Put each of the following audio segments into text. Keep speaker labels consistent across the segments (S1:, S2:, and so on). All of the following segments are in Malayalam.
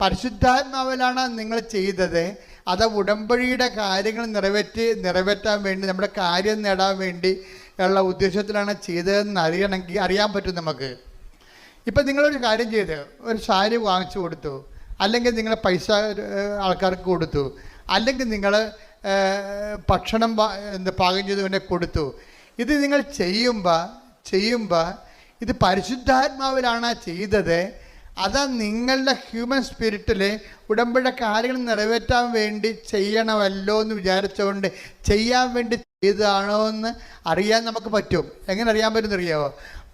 S1: പരിശുദ്ധാത്മാവിലാണ് നിങ്ങൾ ചെയ്തത്. അത് ഉടമ്പടിയുടെ കാര്യങ്ങൾ നിറവേറ്റി നിറവേറ്റാൻ വേണ്ടി നമ്മുടെ കാര്യം നേടാൻ വേണ്ടി ഉള്ള ഉദ്ദേശത്തിലാണ് ചെയ്തതെന്ന് അറിയണമെങ്കിൽ അറിയാൻ പറ്റും നമുക്ക്. ഇപ്പം നിങ്ങളൊരു കാര്യം ചെയ്ത് ഒരു സാരി വാങ്ങിച്ചു കൊടുത്തു. അല്ലെങ്കിൽ നിങ്ങൾ പൈസ ആൾക്കാർക്ക് കൊടുത്തു. അല്ലെങ്കിൽ നിങ്ങൾ ഭക്ഷണം എന്ത് പാകം ചെയ്ത് പിന്നെ കൊടുത്തു. ഇത് നിങ്ങൾ ചെയ്യുമ്പോൾ ചെയ്യുമ്പോൾ ഇത് പരിശുദ്ധാത്മാവിലാണ് ചെയ്തത്. അതാ നിങ്ങളുടെ ഹ്യൂമൻ സ്പിരിറ്റിൽ ഉടമ്പടി കാര്യങ്ങൾ നിറവേറ്റാൻ വേണ്ടി ചെയ്യണമല്ലോ എന്ന് വിചാരിച്ചുകൊണ്ട് ചെയ്യാൻ വേണ്ടി ചെയ്തതാണോ എന്ന് അറിയാൻ നമുക്ക് പറ്റും. എങ്ങനെ അറിയാൻ പറ്റുമെന്ന് അറിയാമോ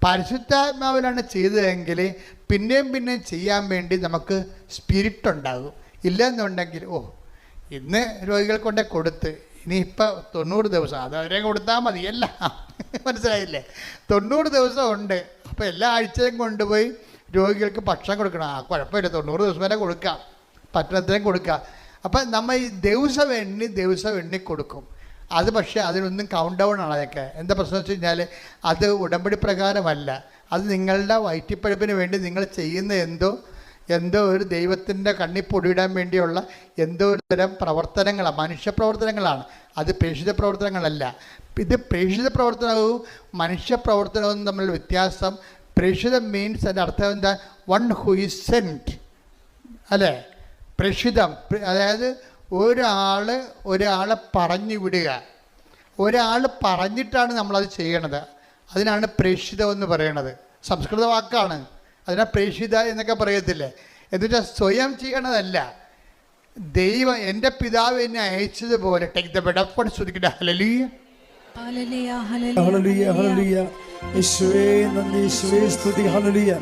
S1: പരിശുദ്ധാത്മാവിലാണ് ചെയ്തതെങ്കിൽ പിന്നെയും പിന്നെയും ചെയ്യാൻ വേണ്ടി നമുക്ക് സ്പിരിറ്റ് ഉണ്ടാകും. ഇല്ലെന്നുണ്ടെങ്കിൽ ഓ ഇന്ന് രോഗികൾ കൊണ്ടേ കൊടുത്ത് ഇനിയിപ്പോൾ തൊണ്ണൂറ് ദിവസം അത് അവരെ കൊടുത്താൽ മതിയല്ല മനസ്സിലായില്ലേ? തൊണ്ണൂറ് ദിവസം ഉണ്ട്. അപ്പോൾ എല്ലാ ആഴ്ചയും കൊണ്ടുപോയി രോഗികൾക്ക് ഭക്ഷണം കൊടുക്കണം. ആ കുഴപ്പമില്ല. തൊണ്ണൂറ് ദിവസം വരെ കൊടുക്കാം. പട്ടണത്തിനും കൊടുക്കുക അപ്പം നമ്മൾ ഈ ദിവസം എണ്ണി ദിവസം എണ്ണി കൊടുക്കും. അത് പക്ഷേ അതിനൊന്നും കൗണ്ട് ഡൗൺ ആണ് അതൊക്കെ. എന്താ പ്രശ്നം വെച്ച് കഴിഞ്ഞാൽ അത് ഉടമ്പടി പ്രകാരമല്ല. അത് നിങ്ങളുടെ വയറ്റിപ്പഴുപ്പിന് വേണ്ടി നിങ്ങൾ ചെയ്യുന്ന എന്തോ എന്തോ ഒരു ദൈവത്തിന്റെ കണ്ണിൽ പൊടിയിടാൻ വേണ്ടിയുള്ള എന്തോ ഒരു തരം പ്രവർത്തനങ്ങളാണ്. മനുഷ്യപ്രവർത്തനങ്ങളാണ്. അത് പ്രേക്ഷിത പ്രവർത്തനങ്ങളല്ല. ഇത് പ്രേക്ഷിത പ്രവർത്തനവും മനുഷ്യപ്രവർത്തനവും തമ്മിൽ വ്യത്യാസം പ്രേക്ഷിത മീൻസ് അതിന്റെ അർത്ഥം എന്താ? വൺ ഹു ഇസ് സെന്റ് അല്ലേ? പ്രഷിതം അതായത് ഒരാൾ ഒരാളെ പറഞ്ഞു വിടുക. ഒരാൾ പറഞ്ഞിട്ടാണ് നമ്മളത് ചെയ്യണത്. അതിനാണ് പ്രേക്ഷിതം എന്ന് പറയണത്. സംസ്കൃത വാക്കാണ്. അതിനെ പ്രേക്ഷിത എന്നൊക്കെ പറയത്തില്ലേ? എന്നുവെച്ചാൽ സ്വയം ചെയ്യണതല്ല. ദൈവം എന്റെ പിതാവ് എന്നെ അയച്ചതുപോലെ. ടേക്ക് ദ ബെഡപ്പൺ ശ്രദ്ധിക്കട്ടെ ഹലലിയ
S2: ഹലലിയ
S3: ഹലലിയ
S2: ഹല്ലേലൂയ.
S3: യേശുവേ നന്ദി. യേശുവേ സ്തുതി. ഹല്ലേലൂയ.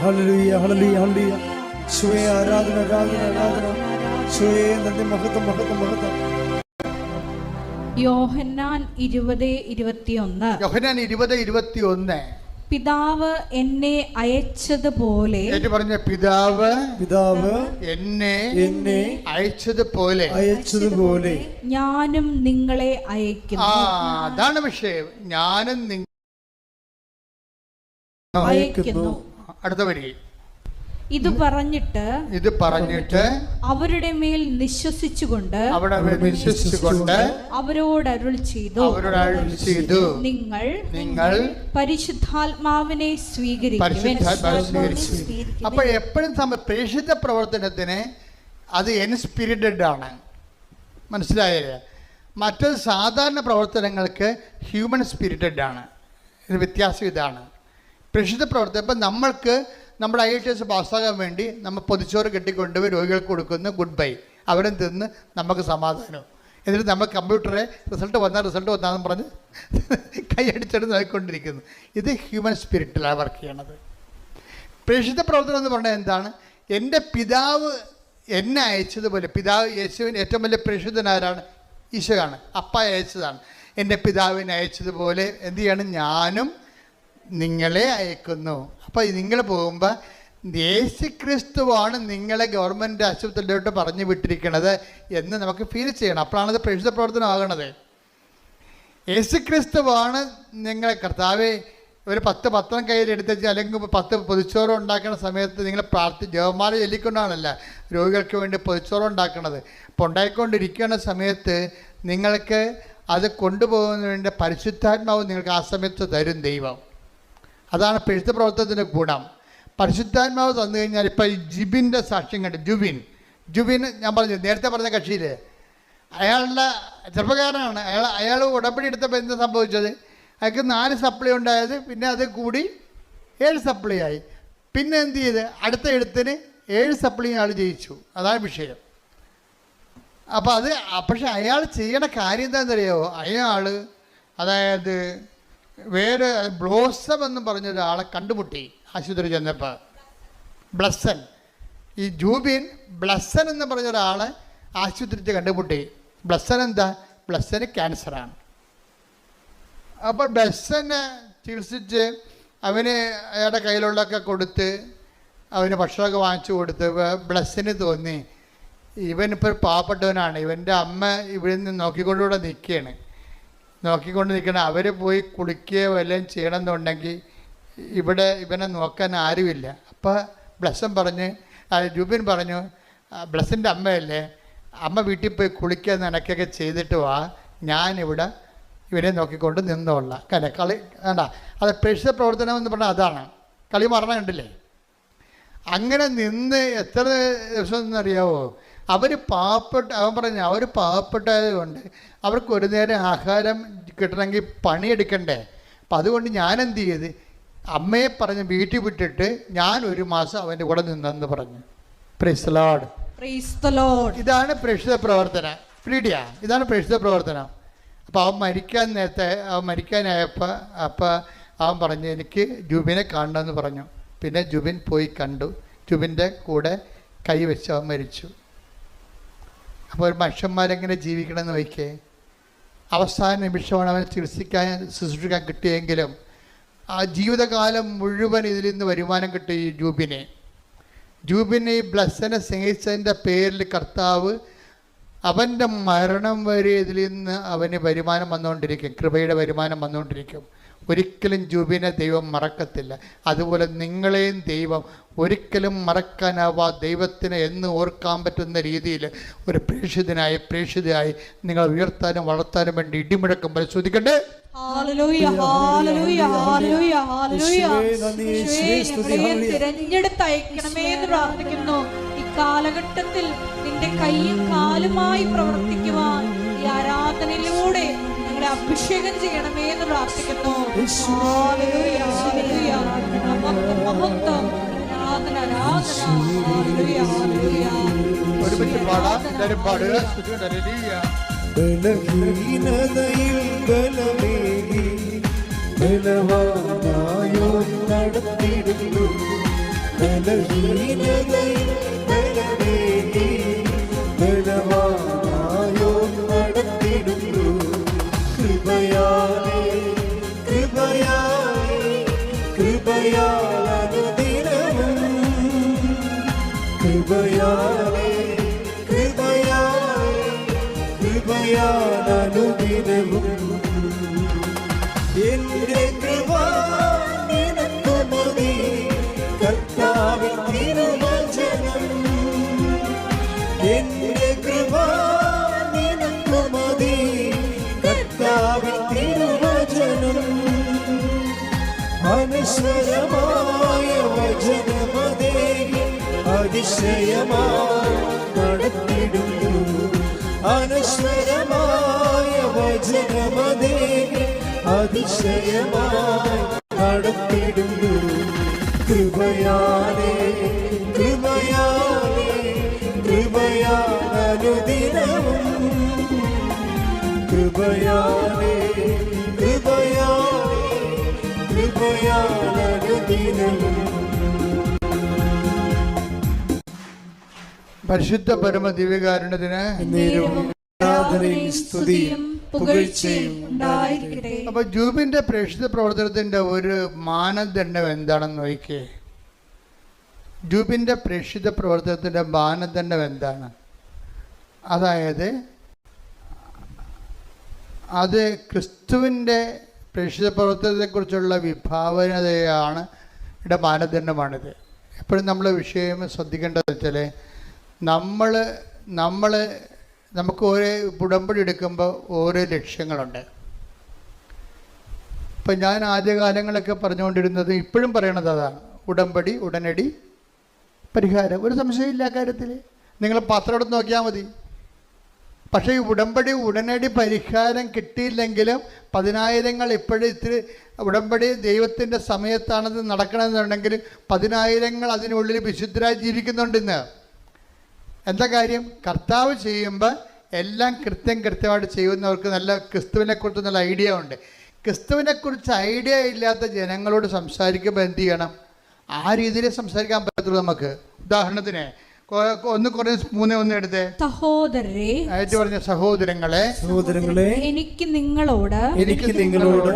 S3: Hallelujah hallelujah hallelujah. യേശുവേ ആരാധന ആരാധന ആരാധന. യേശുവേ നന്ദി. മഹത്വം മഹത്വം മഹത്വം.
S2: യോഹന്നാൻ ഇരുപത് ഇരുപത്തിയൊന്ന്.
S1: യോഹന്നാൻ ഇരുപത് ഇരുപത്തി ഒന്ന്
S2: പിതാവ് എന്നെ അയച്ചതുപോലെ
S1: ഏറ്റു പറഞ്ഞ പിതാവ്
S3: പിതാവ്
S1: എന്നെ
S3: എന്നെ
S1: അയച്ചതുപോലെ
S3: അയച്ചതുപോലെ
S2: ഞാനും നിങ്ങളെ
S1: ആ
S2: അയക്കുന്നു
S1: അതാണ് വിഷയം. ഞാനും നിങ്ങൾ
S2: അയക്കുന്നു.
S1: അടുത്ത വരി
S2: ഇത് പറഞ്ഞിട്ട്
S1: ഇത് പറഞ്ഞിട്ട്
S2: അവരുടെ മേൽ നിശ്വസിച്ചുകൊണ്ട്
S1: അവിടെ വിശ്വസിച്ചുകൊണ്ട്
S2: അവരോട് അരുൾ ചെയ്തു.
S1: അവരോട് അരുൾ ചെയ്തു.
S2: നിങ്ങൾ
S1: നിങ്ങൾ
S2: പരിശുദ്ധാത്മാവിനെ സ്വീകരിക്കും
S1: പരിശുദ്ധാത്മാവിനെ സ്വീകരിച്ചു അപ്പോൾ എപ്പോഴും സമ പ്രേക്ഷിത പ്രവർത്തനത്തിന് അത് എൻസ്പിരിറ്റഡ് ആണ്. മനസ്സിലായില്ലേ? മറ്റ് സാധാരണ പ്രവർത്തനങ്ങൾക്ക് ഹ്യൂമൻ സ്പിരിറ്റഡ് ആണ്. ഇത് വ്യത്യാസം ഇതാണ്. പ്രേക്ഷിത പ്രവർത്തനം. ഇപ്പം നമ്മൾക്ക് നമ്മുടെ ഐ ടി എസ് പാസ്സാകാൻ വേണ്ടി നമ്മൾ പൊതിച്ചോറ് കെട്ടിക്കൊണ്ടുപോയി രോഗികൾക്ക് കൊടുക്കുന്ന ഗുഡ് ബൈ അവരും തിന്ന് നമുക്ക് സമാധാനം എന്നിട്ട് നമ്മൾ കമ്പ്യൂട്ടറെ റിസൾട്ട് വന്നാൽ റിസൾട്ട് വന്നാന്ന് പറഞ്ഞ് കൈയടിച്ചിട്ട് നോക്കിക്കൊണ്ടിരിക്കുന്നു. ഇത് ഹ്യൂമൻ സ്പിരിറ്റിലാണ് വർക്ക് ചെയ്യണത്. പ്രേക്ഷിത പ്രവർത്തനം എന്ന് പറഞ്ഞാൽ എന്താണ്? എന്റെ പിതാവ് എന്നെ അയച്ചതുപോലെ പിതാവ് യേശുവിന് ഏറ്റവും വലിയ പ്രേക്ഷിതനാരാണ് ഈശോയാണ്. അപ്പ അയച്ചതാണ്. എന്റെ പിതാവിനെ അയച്ചതുപോലെ എന്ത് ചെയ്യണം? ഞാനും നിങ്ങളെ അയക്കുന്നു. അപ്പോൾ നിങ്ങൾ പോകുമ്പോൾ യേശു ക്രിസ്തുവാണ് നിങ്ങളെ ഗവൺമെന്റ് ആശുപത്രിയിലോട്ട് പറഞ്ഞു വിട്ടിരിക്കുന്നത് എന്ന് നമുക്ക് ഫീൽ ചെയ്യണം. അപ്പോഴാണ് ഇത് പ്രേക്ഷിത പ്രവർത്തനം ആകണത് യേശുക്രിസ്തുവാണ് നിങ്ങളെ കർത്താവ് ഒരു പത്ത് പത്രം കയ്യിലെടുത്ത് എടുത്തേച്ച് അല്ലെങ്കിൽ പത്ത് പൊതിച്ചോറ് ഉണ്ടാക്കുന്ന സമയത്ത് നിങ്ങൾ പ്രാർത്ഥി ജവമാല ചൊല്ലിക്കൊണ്ടാണല്ല രോഗികൾക്ക് വേണ്ടി പൊതിച്ചോറ് ഉണ്ടാക്കുന്നത് അപ്പോൾ ഉണ്ടായിക്കൊണ്ടിരിക്കുന്ന സമയത്ത് നിങ്ങൾക്ക് അത് കൊണ്ടുപോകുന്നതിന് വേണ്ടി പരിശുദ്ധാത്മാവ് നിങ്ങൾക്ക് ആ സമയത്ത് തരും ദൈവം. അതാണ് പെഴുത്ത പ്രവർത്തനത്തിന്റെ ഗുണം. പരിശുദ്ധാത്മാവ് തന്നു കഴിഞ്ഞാൽ ഇപ്പം ഈ ജിബിന്റെ സാക്ഷ്യം കണ്ട് ജുബിൻ. ജുബിൻ ഞാൻ പറഞ്ഞു നേരത്തെ പറഞ്ഞ കക്ഷിയിൽ അയാളുടെ ചെറുപ്പക്കാരനാണ്. അയാൾ അയാൾ ഉടമ്പടി എടുത്തപ്പോൾ എന്താ സംഭവിച്ചത്? അയാൾക്ക് നാല് സപ്ലൈ ഉണ്ടായത് പിന്നെ അത് കൂടി ഏഴ് സപ്ലൈ ആയി. പിന്നെ എന്ത് ചെയ്ത്? അടുത്ത എഴുത്തിന് ഏഴ് സപ്ലൈ ആൾ ജയിച്ചു. അതാണ് വിഷയം. അപ്പോൾ അത് പക്ഷെ അയാൾ ചെയ്യണ കാര്യം എന്താണെന്നറിയാമോ അയാൾ അതായത് വേറെ ബ്ലോസം എന്ന് പറഞ്ഞ ഒരാളെ കണ്ടുമുട്ടി ആശുപത്രി ചെന്നപ്പോൾ ബ്ലസ്സൻ. ഈ ജൂബിൻ ബ്ലസ്സൻ എന്ന് പറഞ്ഞ ഒരാളെ ആശുപത്രി കണ്ടുമുട്ടി. ബ്ലസ്സൻ എന്താ? ബ്ലസ്സന് ക്യാൻസറാണ്. അപ്പോൾ ബ്ലസ്സനെ ചികിത്സിച്ച് അവന് അയാളുടെ കയ്യിലുള്ളതൊക്കെ കൊടുത്ത് അവന് ഭക്ഷണമൊക്കെ വാങ്ങിച്ചു കൊടുത്ത് ബ്ലസ്സിന് തോന്നി. ഇവനിപ്പോൾ പാവപ്പെട്ടവനാണ്. ഇവന്റെ അമ്മ ഇവിടെ നിന്ന് നോക്കിക്കൊണ്ടുകൂടെ നിൽക്കുകയാണ് നോക്കിക്കൊണ്ട് നിൽക്കണം അവർ പോയി കുളിക്കുകയോ വല്ലതും ചെയ്യണമെന്നുണ്ടെങ്കിൽ ഇവിടെ ഇവനെ നോക്കാൻ ആരുമില്ല. അപ്പോൾ ബ്ലസ്സൻ പറഞ്ഞ് ജൂബിൻ പറഞ്ഞു ബ്ലസ്സിന്റെ അമ്മയല്ലേ അമ്മ വീട്ടിൽ പോയി കുളിക്കുക നനയ്ക്കൊക്കെ ചെയ്തിട്ട് വാ ഞാനിവിടെ ഇവരെ നോക്കിക്കൊണ്ട് നിന്നോളാം. കല കളി വേണ്ട. അത് പ്രേക്ഷിത പ്രവർത്തനം എന്ന് പറഞ്ഞാൽ അതാണ്. കളി മറന്ന കണ്ടില്ലേ? അങ്ങനെ നിന്ന് എത്ര ദിവസം എന്നറിയാവോ? അവർ പാവപ്പെട്ട അവൻ പറഞ്ഞു അവർ പാവപ്പെട്ടത് കൊണ്ട് അവർക്ക് ഒരു നേരം ആഹാരം കിട്ടണമെങ്കിൽ പണിയെടുക്കണ്ടേ? അപ്പം അതുകൊണ്ട് ഞാൻ എന്ത് ചെയ്ത് അമ്മയെ പറഞ്ഞ് വീട്ടിൽ വിട്ടിട്ട് ഞാൻ ഒരു മാസം അവന്റെ കൂടെ നിന്നെന്ന് പറഞ്ഞു. പ്രിസ്ലോഡ്. ഇതാണ് പ്രേക്ഷിത പ്രവർത്തനം. പ്രീഡിയ ഇതാണ് പ്രേക്ഷിത പ്രവർത്തനം. അപ്പോൾ അവൻ മരിക്കാൻ നേരത്തെ അവൻ മരിക്കാനായപ്പോൾ അപ്പോൾ അവൻ പറഞ്ഞു എനിക്ക് ജുബിനെ കാണണമെന്ന് പറഞ്ഞു. പിന്നെ ജുബിൻ പോയി കണ്ടു. ജുബിന്റെ കൂടെ കൈവച്ച് അവൻ മരിച്ചു. അപ്പോൾ മനുഷ്യന്മാരെങ്ങനെ ജീവിക്കണമെന്ന് വയ്ക്കേ? അവസാന നിമിഷമാണ് അവനെ ചികിത്സിക്കാൻ ശുശ്രൂഷിക്കാൻ കിട്ടിയെങ്കിലും ആ ജീവിതകാലം മുഴുവൻ ഇതിൽ നിന്ന് വരുമാനം കിട്ടി ഈ ജൂബിനെ ജൂബിനെ ഈ ബ്ലസ്സിനെ സ്നേഹിച്ചതിന്റെ പേരിൽ കർത്താവ് അവന്റെ മരണം വരെ ഇതിൽ നിന്ന് അവന് വരുമാനം വന്നുകൊണ്ടിരിക്കും കൃപയുടെ വരുമാനം വന്നുകൊണ്ടിരിക്കും. ഒരിക്കലും ജുബിനെ ദൈവം മറക്കത്തില്ല. അതുപോലെ നിങ്ങളെയും ദൈവം ഒരിക്കലും മറക്കാനാവാ ദൈവത്തിനെ എന്ന് ഓർക്കാൻ പറ്റുന്ന രീതിയിൽ ഒരു പ്രേക്ഷിതനായി പ്രേക്ഷിതയായി നിങ്ങൾ ഉയർത്താനും വളർത്താനും വേണ്ടി ഇടിമുഴക്കം
S3: ഹല്ലേലൂയ.
S2: തിരഞ്ഞെടുത്തയക്കണമേ എന്ന് പ്രാർത്ഥിക്കുന്നു. ഈ കാലഘട്ടത്തിൽ നിന്റെ കൈയും കാലുമായി പ്രവർത്തിക്കുവാൻ ഈ ആരാധനയിലൂടെ അഭിഷേകം ചെയ്യണമേ എന്ന് പ്രാർത്ഥിക്കുന്നു. ായോ. മഹത്വം. ആരാധന
S3: ബലമേകി ബലവാനായോ നടത്തിടുന്നു. ബലഹീനതയിൽ കൃപയാലേ കൃപയാലേ കൃപയാലനുദിനവും കൃപയാലേ കൃപയാലേ കൃപയാലനുദിനവും അനശ്വരമായ വചനമതേ അതിശയമാ നടത്തിടുന്നു അനശ്വരമായ വചനമതേ അതിശയമായി നടത്തിടുന്നു കൃപയാലേ കൃപയാലേ കൃപയാനുദിനവും കൃപയാലേ
S1: പരിശുദ്ധ പരമ ദിവ്യകാരുണ്യത്തിന് അപ്പൊ ജൂബിന്റെ പ്രേക്ഷിത പ്രവർത്തനത്തിന്റെ ഒരു മാനദണ്ഡം എന്താണെന്ന് നോക്കിയേ. ജൂബിന്റെ പ്രേക്ഷിത പ്രവർത്തനത്തിന്റെ മാനദണ്ഡം എന്താണ്? അതായത് അത് ക്രിസ്തുവിന്റെ പ്രേക്ഷിത പ്രവർത്തനത്തെക്കുറിച്ചുള്ള വിഭാവനതയാണ് ഇവിടെ മാനദണ്ഡമാണിത്. എപ്പോഴും നമ്മൾ വിഷയം ശ്രദ്ധിക്കേണ്ടത് വെച്ചാൽ നമ്മൾ നമ്മൾ നമുക്ക് ഓരോ ഉടമ്പടി എടുക്കുമ്പോൾ ഓരോ ലക്ഷ്യങ്ങളുണ്ട്. ഇപ്പം ഞാൻ ആദ്യകാലങ്ങളൊക്കെ പറഞ്ഞുകൊണ്ടിരുന്നത് ഇപ്പോഴും പറയണത് അതാണ്. ഉടമ്പടി ഉടനടി പരിഹാരം. ഒരു സംശയമില്ല കാര്യത്തിൽ നിങ്ങൾ പത്രം എടുത്ത് നോക്കിയാൽ മതി. പക്ഷേ ഈ ഉടമ്പടി ഉടനടി പരിഹാരം കിട്ടിയില്ലെങ്കിലും പതിനായിരങ്ങൾ ഇപ്പോഴും ഇത്തിരി ഉടമ്പടി ദൈവത്തിന്റെ സമയത്താണത് നടക്കണമെന്നുണ്ടെങ്കിൽ പതിനായിരങ്ങൾ അതിനുള്ളിൽ വിശുദ്ധരായി ജീവിക്കുന്നുണ്ട് ഇന്ന്. എന്താ കാര്യം? കർത്താവ് ചെയ്യുമ്പോൾ എല്ലാം കൃത്യം കൃത്യമായിട്ട് ചെയ്യുന്നവർക്ക് നല്ല ക്രിസ്തുവിനെക്കുറിച്ച് നല്ല ഐഡിയ ഉണ്ട്. ക്രിസ്തുവിനെക്കുറിച്ച് ഐഡിയ ഇല്ലാത്ത ജനങ്ങളോട് സംസാരിക്കുമ്പോൾ എന്ത് ചെയ്യണം? ആ രീതിയിൽ സംസാരിക്കാൻ പറ്റത്തുള്ളൂ നമുക്ക്. ഉദാഹരണത്തിന് ഒന്ന് കുറേ മൂന്ന് ഒന്ന് എടുത്തേ.
S2: സഹോദരരെ
S1: ആയിട്ട് പറഞ്ഞ സഹോദരങ്ങളെ.
S3: സഹോദരങ്ങളെ
S2: എനിക്ക് നിങ്ങളോട്
S3: എനിക്ക് നിങ്ങളോട്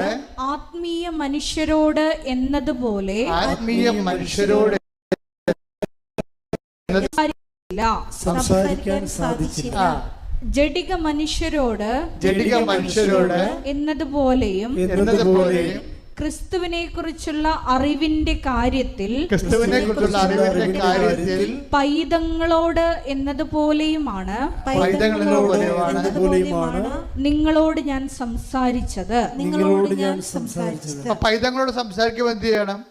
S2: ആത്മീയ മനുഷ്യരോട് എന്നതുപോലെ
S1: ആത്മീയ മനുഷ്യരോട്.
S3: സംസാരിക്കാൻ സാധിച്ചില്ല.
S2: ജഡിക മനുഷ്യരോട്
S1: ജഡിക മനുഷ്യരോട്
S2: എന്നതുപോലെയും
S3: എന്നതുപോലെ
S2: ക്രിസ്തുവിനെ കുറിച്ചുള്ള അറിവിന്റെ കാര്യത്തിൽ
S1: ക്രിസ്തുവിനെ കുറിച്ചുള്ള അറിവിന്റെ കാര്യത്തിൽ
S2: പൈതങ്ങളോട് എന്നതുപോലെയുമാണ്
S1: പൈതങ്ങളോടെയുമാണ്
S2: നിങ്ങളോട് ഞാൻ സംസാരിച്ചത്.
S3: നിങ്ങളോട് ഞാൻ സംസാരിച്ചത്.
S1: അപ്പൊ പൈതങ്ങളോട് സംസാരിക്കുമ്പോൾ എന്ത് ചെയ്യണം?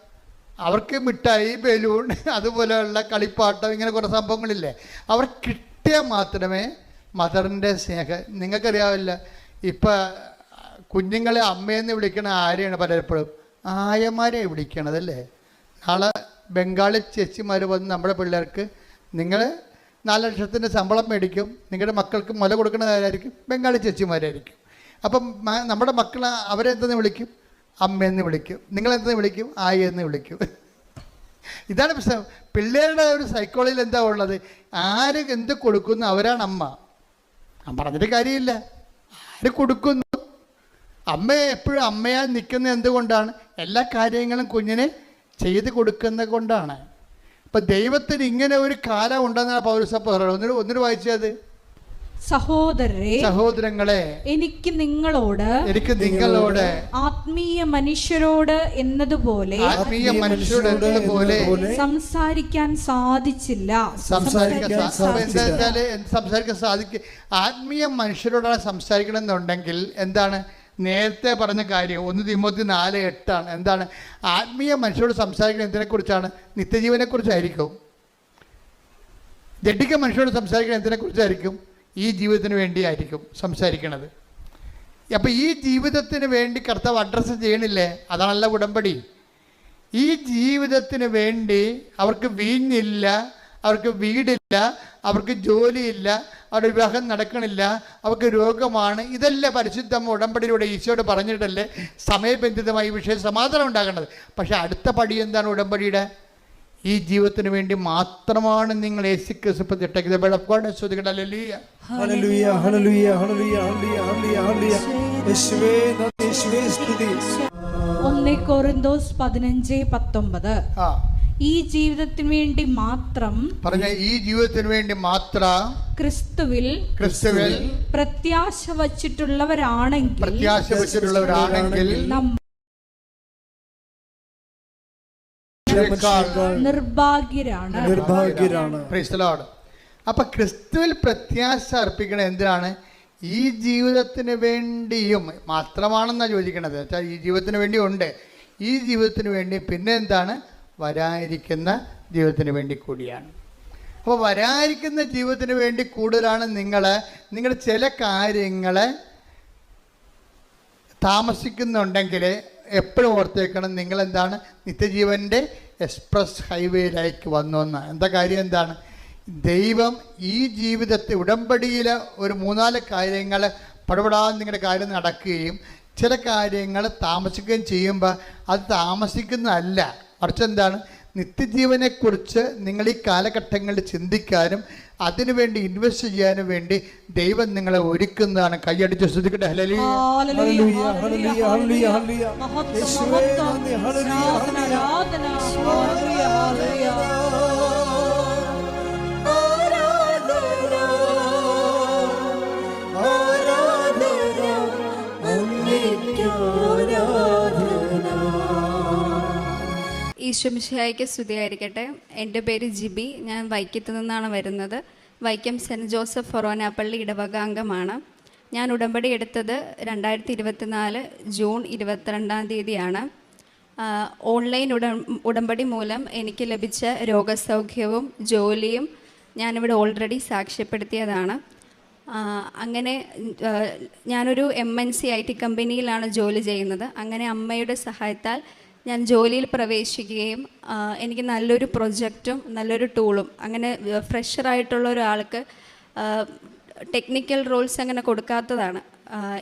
S1: അവർക്ക് മിഠായി ബലൂൺ അതുപോലെയുള്ള കളിപ്പാട്ടം ഇങ്ങനെ കുറേ സംഭവങ്ങളില്ലേ? അവർ കിട്ടിയാൽ മാത്രമേ മദറിന്റെ സ്നേഹം നിങ്ങൾക്കറിയാവില്ല ഇപ്പം കുഞ്ഞുങ്ങളെ അമ്മയെന്ന് വിളിക്കണ ആരെയാണ് പലപ്പോഴും? ആയമാരെ വിളിക്കണതല്ലേ? നാളെ ബംഗാളി ചേച്ചിമാർ വന്ന് നമ്മുടെ പിള്ളേർക്ക് നിങ്ങൾ നാല് ലക്ഷത്തിന്റെ ശമ്പളം മേടിക്കും നിങ്ങളുടെ മക്കൾക്ക് മുല കൊടുക്കുന്നതായിരിക്കും ബംഗാളി ചേച്ചിമാരായിരിക്കും. അപ്പം നമ്മുടെ മക്കൾ അവരെന്തെന്ന് വിളിക്കും? അമ്മയെന്ന് വിളിക്കും. നിങ്ങളെന്തെന്ന് വിളിക്കും? ആയി എന്ന് വിളിക്കും. ഇതാണ് പ്രശ്നം. പിള്ളേരുടെ ഒരു സൈക്കോളജിയിൽ എന്താ ഉള്ളത്? ആര് എന്ത് കൊടുക്കുന്നു അവരാണ് അമ്മ. ഞാൻ പറഞ്ഞിട്ട് കാര്യമില്ല. ആര് കൊടുക്കുന്നു അമ്മ എപ്പോഴും അമ്മയായി നിൽക്കുന്നത് എന്തുകൊണ്ടാണ്? എല്ലാ കാര്യങ്ങളും കുഞ്ഞിന് ചെയ്ത് കൊടുക്കുന്നത് കൊണ്ടാണ്. അപ്പം ദൈവത്തിന് ഇങ്ങനെ ഒരു കാലം ഉണ്ടെന്നാണ് പൗരസഭ പറയുന്നത്. ഒന്നിട്ട് ഒന്നിട്ട് വായിച്ചത്?
S2: സഹോദരരെ
S1: സഹോദരങ്ങളെ
S2: എനിക്ക് നിങ്ങളോട്
S1: എനിക്ക് നിങ്ങളോട്
S2: ആത്മീയ മനുഷ്യരോട് എന്നതുപോലെ
S1: ആത്മീയ മനുഷ്യരോട് എന്നതുപോലെ
S2: സംസാരിക്കാൻ സാധിച്ചില്ല.
S1: സംസാരിക്കാൻ സംസാരിക്കാൻ സാധിക്കും ആത്മീയ മനുഷ്യരോടാണ് സംസാരിക്കണം എന്നുണ്ടെങ്കിൽ എന്താണ്? നേരത്തെ പറഞ്ഞ കാര്യം ഒന്ന് തിമോത്തി നാല് എട്ടാണ്. എന്താണ്? ആത്മീയ മനുഷ്യരോട് സംസാരിക്കുന്നത് എന്തിനെക്കുറിച്ചാണ്? നിത്യജീവനെക്കുറിച്ചായിരിക്കും. ജഡിക മനുഷ്യരോട് സംസാരിക്കുന്നത് എന്തിനെക്കുറിച്ചായിരിക്കും? ഈ ജീവിതത്തിന് വേണ്ടിയായിരിക്കും സംസാരിക്കുന്നത് അപ്പോൾ ഈ ജീവിതത്തിന് വേണ്ടി കർത്താവ് അഡ്രസ്സ് ചെയ്യണില്ലേ? അതാണല്ല ഉടമ്പടി. ഈ ജീവിതത്തിന് വേണ്ടി അവർക്ക് വീഞ്ഞില്ല അവർക്ക് വീടില്ല അവർക്ക് ജോലിയില്ല അവരുടെ വിവാഹം നടക്കണില്ല. അവർക്ക് രോഗമാണ്. ഇതെല്ലാം പരിശുദ്ധം ഉടമ്പടിയിലൂടെ ഈശോയോട് പറഞ്ഞിട്ടല്ലേ സമയബന്ധിതമായി വിഷയ സമാധാനം ഉണ്ടാകേണ്ടത്. പക്ഷേ അടുത്ത പടി എന്താണ് ഉടമ്പടിയുടെ? ഈ ജീവിതത്തിന് വേണ്ടി മാത്രമാണ് നിങ്ങൾ യേശു ക്രിസ്തു തിട്ടയ്ക്കുന്നത് വെള്ളപ്പാട്
S2: ഒന്നേ കോറിന്തോസ് പതിനഞ്ച് പത്തൊമ്പത്.
S1: ആ.
S2: ഈ ജീവിതത്തിന് വേണ്ടി മാത്രം
S1: പറഞ്ഞ ഈ ജീവിതത്തിന് വേണ്ടി മാത്രം
S2: ക്രിസ്തുവിൽ
S1: ക്രിസ്തുവിൽ
S2: പ്രത്യാശ വച്ചിട്ടുള്ളവരാണെങ്കിൽ
S1: പ്രത്യാശ വച്ചിട്ടുള്ളവരാണെങ്കിൽ
S2: നിർഭാഗ്യരാണ്.
S3: നിർഭാഗ്യരാണ്.
S1: അപ്പൊ ക്രിസ്തുവിൽ പ്രത്യാശ അർപ്പിക്കണ എന്തിനാണ്? ഈ ജീവിതത്തിന് വേണ്ടിയും മാത്രമാണെന്നാണ് ചോദിക്കണത്. വെച്ചാൽ ഈ ജീവിതത്തിന് വേണ്ടി ഉണ്ട് ഈ ജീവിതത്തിന് വേണ്ടി പിന്നെ എന്താണ്? വരാനിരിക്കുന്ന ജീവിതത്തിന് വേണ്ടി കൂടിയാണ്. അപ്പോൾ വരാതിരിക്കുന്ന ജീവിതത്തിന് വേണ്ടി കൂടുതലാണ് നിങ്ങൾ നിങ്ങൾ ചില കാര്യങ്ങൾ താമസിക്കുന്നുണ്ടെങ്കിൽ എപ്പോഴും ഓർത്തേക്കണം നിങ്ങളെന്താണ്? നിത്യജീവന്റെ എക്സ്പ്രസ് ഹൈവേയിലേക്ക് വന്നു എന്ന്. എന്താ കാര്യം എന്താണ്? ദൈവം ഈ ജീവിതത്തെ ഉടമ്പടിയിൽ ഒരു മൂന്നാൽ കാര്യങ്ങൾ പടപെടാതെ നിങ്ങളുടെ കാര്യം നടക്കുകയും ചില കാര്യങ്ങൾ താമസിക്കുകയും ചെയ്യുമ്പോൾ അത് താമസിക്കുന്നതല്ല. മറിച്ച് എന്താണ്? നിത്യജീവനെക്കുറിച്ച് നിങ്ങൾ ഈ കാലഘട്ടങ്ങളിൽ ചിന്തിക്കാനും അതിനുവേണ്ടി ഇൻവെസ്റ്റ് ചെയ്യാനും വേണ്ടി ദൈവം നിങ്ങളെ ഒരുക്കുന്നതാണ്. കൈയടിച്ച് ശ്രദ്ധിക്കട്ടെ. ഹലലി
S3: ഹല്ലേലൂയ.
S4: ഈശ്വമിഷയായിക്ക് സ്തുതിയായിരിക്കട്ടെ. എന്റെ പേര് ജിബി. ഞാൻ വൈക്കത്ത് നിന്നാണ് വരുന്നത്. വൈക്കം സെന്റ് ജോസഫ് ഫൊറോനാപ്പള്ളി ഇടവക അംഗമാണ്. ഞാൻ ഉടമ്പടി എടുത്തത് രണ്ടായിരത്തി ഇരുപത്തിനാല് ജൂൺ ഇരുപത്തിരണ്ടാം തീയതിയാണ്. ഓൺലൈൻ ഉട ഉടമ്പടി മൂലം എനിക്ക് ലഭിച്ച രോഗസൗഖ്യവും ജോലിയും ഞാനിവിടെ ഓൾറെഡി സാക്ഷ്യപ്പെടുത്തിയതാണ്. അങ്ങനെ ഞാനൊരു M N C I T കമ്പനിയിലാണ് ജോലി ചെയ്യുന്നത്. അങ്ങനെ അമ്മയുടെ സഹായത്താൽ ഞാൻ ജോലിയിൽ പ്രവേശിക്കുകയും എനിക്ക് നല്ലൊരു പ്രൊജക്റ്റും നല്ലൊരു ടൂളും അങ്ങനെ ഫ്രഷറായിട്ടുള്ള ഒരാൾക്ക് ടെക്നിക്കൽ റോൾസ് അങ്ങനെ കൊടുക്കാത്തതാണ്.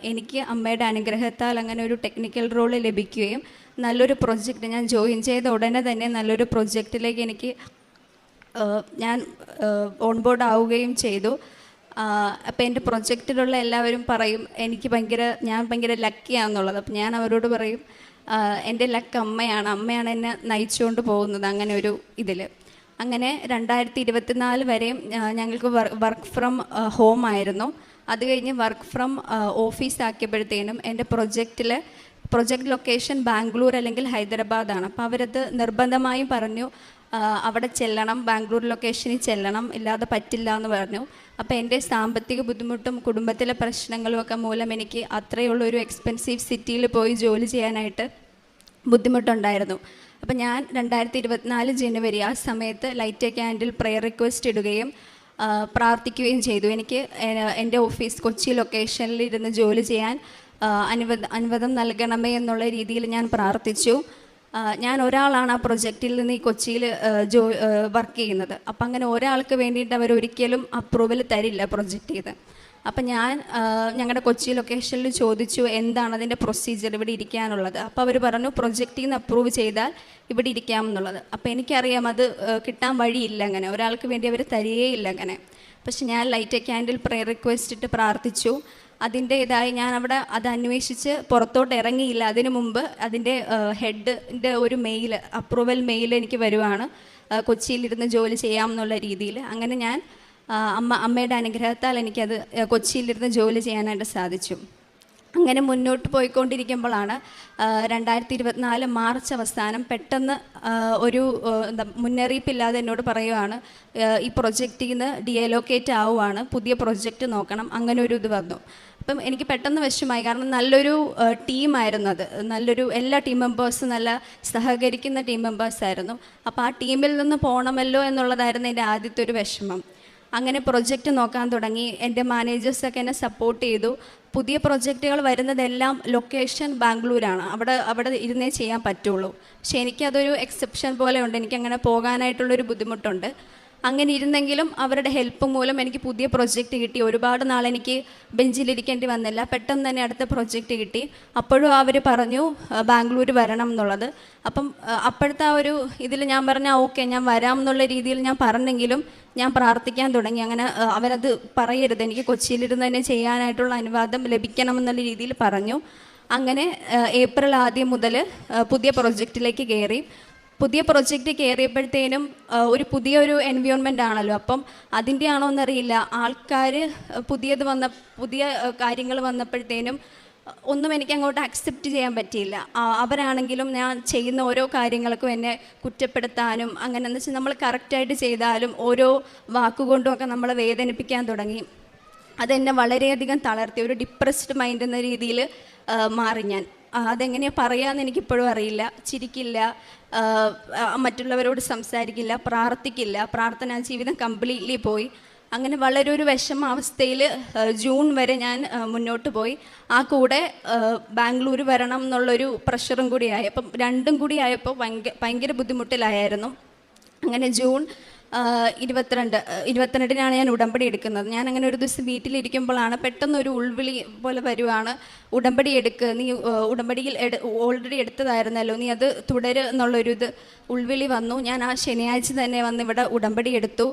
S4: എനിക്ക് അമ്മയുടെ അനുഗ്രഹത്താൽ അങ്ങനെ ഒരു ടെക്നിക്കൽ റോൾ ലഭിക്കുകയും നല്ലൊരു പ്രൊജക്റ്റ് ഞാൻ ജോയിൻ ചെയ്ത ഉടനെ തന്നെ നല്ലൊരു പ്രൊജക്റ്റിലേക്ക് എനിക്ക് ഞാൻ ഓൺബോർഡ് ആവുകയും ചെയ്തു. അപ്പോൾ എന്റെ പ്രൊജക്റ്റിലുള്ള എല്ലാവരും പറയും എനിക്ക് ഭയങ്കര ഞാൻ ഭയങ്കര ലക്കിയാണെന്നുള്ളത് അപ്പം ഞാൻ അവരോട് പറയും എന്റെ ലക്ക് അമ്മയാണ്. അമ്മയാണ് എന്നെ നയിച്ചുകൊണ്ട് പോകുന്നത് അങ്ങനെ ഒരു ഇതിൽ അങ്ങനെ രണ്ടായിരത്തി ഇരുപത്തിനാല് വരെയും ഞങ്ങൾക്ക് വർക്ക് ഫ്രം ഹോം ആയിരുന്നു. അത് കഴിഞ്ഞ് വർക്ക് ഫ്രം ഓഫീസ് ആക്കിയപ്പോഴത്തേനും എന്റെ പ്രൊജക്റ്റിൽ പ്രൊജക്ട് ലൊക്കേഷൻ ബാംഗ്ലൂർ അല്ലെങ്കിൽ ഹൈദരാബാദാണ്. അപ്പോൾ അവരത് നിർബന്ധമായും പറഞ്ഞു അവിടെ ചെല്ലണം ബാംഗ്ലൂർ ലൊക്കേഷനിൽ ചെല്ലണം ഇല്ലാതെ പറ്റില്ല എന്ന് പറഞ്ഞു. അപ്പോൾ എന്റെ സാമ്പത്തിക ബുദ്ധിമുട്ടും കുടുംബത്തിലെ പ്രശ്നങ്ങളും ഒക്കെ മൂലം എനിക്ക് അത്രയുള്ളൊരു എക്സ്പെൻസീവ് സിറ്റിയിൽ പോയി ജോലി ചെയ്യാനായിട്ട് ബുദ്ധിമുട്ടുണ്ടായിരുന്നു. അപ്പം ഞാൻ രണ്ടായിരത്തി ഇരുപത്തിനാല് ജനുവരി ആ സമയത്ത് ലൈറ്റ് ക്യാൻഡിൽ പ്രെയർ റിക്വസ്റ്റ് ഇടുകയും പ്രാർത്ഥിക്കുകയും ചെയ്തു. എനിക്ക് എന്റെ ഓഫീസ് കൊച്ചി ലൊക്കേഷനിൽ ഇരുന്ന് ജോലി ചെയ്യാൻ അനുവദ അനുവദം നൽകണമേ എന്നുള്ള രീതിയിൽ ഞാൻ പ്രാർത്ഥിച്ചു. ഞാൻ ഒരാളാണ് ആ പ്രൊജക്റ്റിൽ നിന്ന് ഈ കൊച്ചിയിൽ ജോ വർക്ക് ചെയ്യുന്നത്. അപ്പം അങ്ങനെ ഒരാൾക്ക് വേണ്ടിയിട്ട് അവർ ഒരിക്കലും അപ്രൂവൽ തരില്ല പ്രൊജക്റ്റ് ചെയ്ത്. അപ്പം ഞാൻ ഞങ്ങളുടെ കൊച്ചി ലൊക്കേഷനിൽ ചോദിച്ചു എന്താണ് അതിന്റെ പ്രൊസീജിയർ ഇവിടെ ഇരിക്കാനുള്ളത്? അപ്പോൾ അവർ പറഞ്ഞു പ്രൊജക്റ്റിൽ നിന്ന് അപ്രൂവ് ചെയ്താൽ ഇവിടെ ഇരിക്കാമെന്നുള്ളത്. അപ്പോൾ എനിക്കറിയാം അത് കിട്ടാൻ വഴിയില്ല അങ്ങനെ. ഒരാൾക്ക് വേണ്ടി അവർ തരികയില്ല അങ്ങനെ. പക്ഷെ ഞാൻ light a candle pray request ഇട്ട് പ്രാർത്ഥിച്ചു. അതിന്റെ ഇതായി ഞാൻ അവിടെ അത് അന്വേഷിച്ച് പുറത്തോട്ട് ഇറങ്ങിയില്ല. അതിനു മുമ്പ് അതിന്റെ ഹെഡിന്റെ ഒരു മെയിൽ അപ്രൂവൽ മെയിൽ എനിക്ക് വരുവാണ്. കൊച്ചിയിലിരുന്ന് ജോലി ചെയ്യാമെന്നുള്ള രീതിയിൽ. അങ്ങനെ ഞാൻ അമ്മ അമ്മയുടെ അനുഗ്രഹത്താൽ എനിക്കത് കൊച്ചിയിലിരുന്ന് ജോലി ചെയ്യാനായിട്ട് സാധിച്ചു. അങ്ങനെ മുന്നോട്ട് പോയിക്കൊണ്ടിരിക്കുമ്പോഴാണ് രണ്ടായിരത്തി ഇരുപത്തിനാല് മാർച്ച് അവസാനം പെട്ടെന്ന് ഒരു മുന്നറിയിപ്പില്ലാതെ എന്നോട് പറയുവാണ് ഈ പ്രൊജക്റ്റിൽ നിന്ന് ഡിയലോക്കേറ്റ് ആവുകയാണ് പുതിയ പ്രൊജക്റ്റ് നോക്കണം. അങ്ങനെ ഒരു ഇത് വന്നു. അപ്പം എനിക്ക് പെട്ടെന്ന് വിഷമമായി. കാരണം നല്ലൊരു ടീമായിരുന്നു അത്. നല്ലൊരു എല്ലാ ടീം മെമ്പേഴ്സും നല്ല സഹകരിക്കുന്ന ടീം മെമ്പേഴ്സായിരുന്നു. അപ്പോൾ ആ ടീമിൽ നിന്ന് പോകണമല്ലോ എന്നുള്ളതായിരുന്നു എന്റെ ആദ്യത്തെ ഒരു വിഷമം. അങ്ങനെ പ്രൊജക്റ്റ് നോക്കാൻ തുടങ്ങി. എന്റെ മാനേജേഴ്സൊക്കെ എന്നെ സപ്പോർട്ട് ചെയ്തു. പുതിയ പ്രൊജക്റ്റുകൾ വരുന്നതെല്ലാം ലൊക്കേഷൻ ബാംഗ്ലൂരാണ്. അവിടെ അവിടെ ഇരുന്നേ ചെയ്യാൻ പറ്റുള്ളൂ. പക്ഷെ എനിക്കതൊരു എക്സെപ്ഷൻ പോലെ ഉണ്ട്. എനിക്കങ്ങനെ പോകാനായിട്ടുള്ളൊരു ബുദ്ധിമുട്ടുണ്ട്. അങ്ങനെ ഇരുന്നെങ്കിലും അവരുടെ ഹെൽപ്പ് മൂലം എനിക്ക് പുതിയ പ്രൊജക്റ്റ് കിട്ടി. ഒരുപാട് നാൾ എനിക്ക് ബെഞ്ചിലിരിക്കേണ്ടി വന്നില്ല. പെട്ടെന്ന് തന്നെ അടുത്ത പ്രൊജക്റ്റ് കിട്ടി. അപ്പോഴും അവർ പറഞ്ഞു ബാംഗ്ലൂർ വരണം എന്നുള്ളത്. അപ്പം അപ്പോഴത്തെ ആ ഒരു ഇതിൽ ഞാൻ പറഞ്ഞാൽ ഓക്കെ ഞാൻ വരാം എന്നുള്ള രീതിയിൽ ഞാൻ പറഞ്ഞെങ്കിലും ഞാൻ പ്രാർത്ഥിക്കാൻ തുടങ്ങി. അങ്ങനെ അവരത് പറയരുത്. എനിക്ക് കൊച്ചിയിലിരുന്ന് തന്നെ ചെയ്യാനായിട്ടുള്ള അനുവാദം ലഭിക്കണം എന്നുള്ള രീതിയിൽ പറഞ്ഞു. അങ്ങനെ ഏപ്രിൽ ആദ്യം മുതൽ പുതിയ പ്രൊജക്റ്റിലേക്ക് കയറി പുതിയ പ്രൊജക്റ്റ് കയറിയപ്പോഴത്തേനും ഒരു പുതിയ ഒരു എൻവയോൺമെന്റ് ആണല്ലോ. അപ്പം അതിന്റെ ആണോ എന്നറിയില്ല ആൾക്കാർ പുതിയത് വന്ന പുതിയ കാര്യങ്ങൾ വന്നപ്പോഴത്തേനും ഒന്നും എനിക്ക് അങ്ങോട്ട് അക്സെപ്റ്റ് ചെയ്യാൻ പറ്റിയില്ല. അവരാണെങ്കിലും ഞാൻ ചെയ്യുന്ന ഓരോ കാര്യങ്ങൾക്കും എന്നെ കുറ്റപ്പെടുത്താനും അങ്ങനെ എന്ന് വെച്ചാൽ നമ്മൾ കറക്റ്റായിട്ട് ചെയ്താലും ഓരോ വാക്കുകൊണ്ടുമൊക്കെ നമ്മളെ വേദനിപ്പിക്കാൻ തുടങ്ങി. അതെന്നെ വളരെയധികം തളർത്തി. ഒരു ഡിപ്രസ്ഡ് മൈൻഡ് എന്ന രീതിയിൽ മാറി ഞാൻ. അതെങ്ങനെയാണ് അതെങ്ങനെയാ പറയാന്ന് എനിക്കിപ്പോഴും അറിയില്ല. ചിരിക്കില്ല. മറ്റുള്ളവരോട് സംസാരിക്കില്ല പ്രാർത്ഥിക്കില്ല. പ്രാർത്ഥനാ ജീവിതം കംപ്ലീറ്റ്ലി പോയി. അങ്ങനെ വളരെ ഒരു വിഷമാവസ്ഥയിൽ ജൂൺ വരെ ഞാൻ മുന്നോട്ട് പോയി. ആ കൂടെ ബാംഗ്ലൂർ വരണം എന്നുള്ളൊരു പ്രഷറും കൂടി അപ്പം രണ്ടും കൂടി ആയപ്പോൾ ഭയങ്കര ഭയങ്കര ബുദ്ധിമുട്ടിലായിരുന്നു. അങ്ങനെ ജൂൺ ഇരുപത്തിരണ്ട് ഇരുപത്തിരണ്ടിനാണ് ഞാൻ ഉടമ്പടി എടുക്കുന്നത്. ഞാൻ അങ്ങനെ ഒരു ദിവസം വീട്ടിലിരിക്കുമ്പോഴാണ് പെട്ടെന്ന് ഒരു ഉൾവിളി പോലെ വരുവാണ് ഉടമ്പടി എടുക്കുക നീ ഉടമ്പടിയിൽ ഓൾറെഡി എടുത്തതായിരുന്നല്ലോ. നീ അത് തുടര് എന്നുള്ളൊരു ഇത് ഉൾവിളി വന്നു. ഞാൻ ആ ശനിയാഴ്ച തന്നെ വന്ന് ഇവിടെ ഉടമ്പടി എടുത്തു.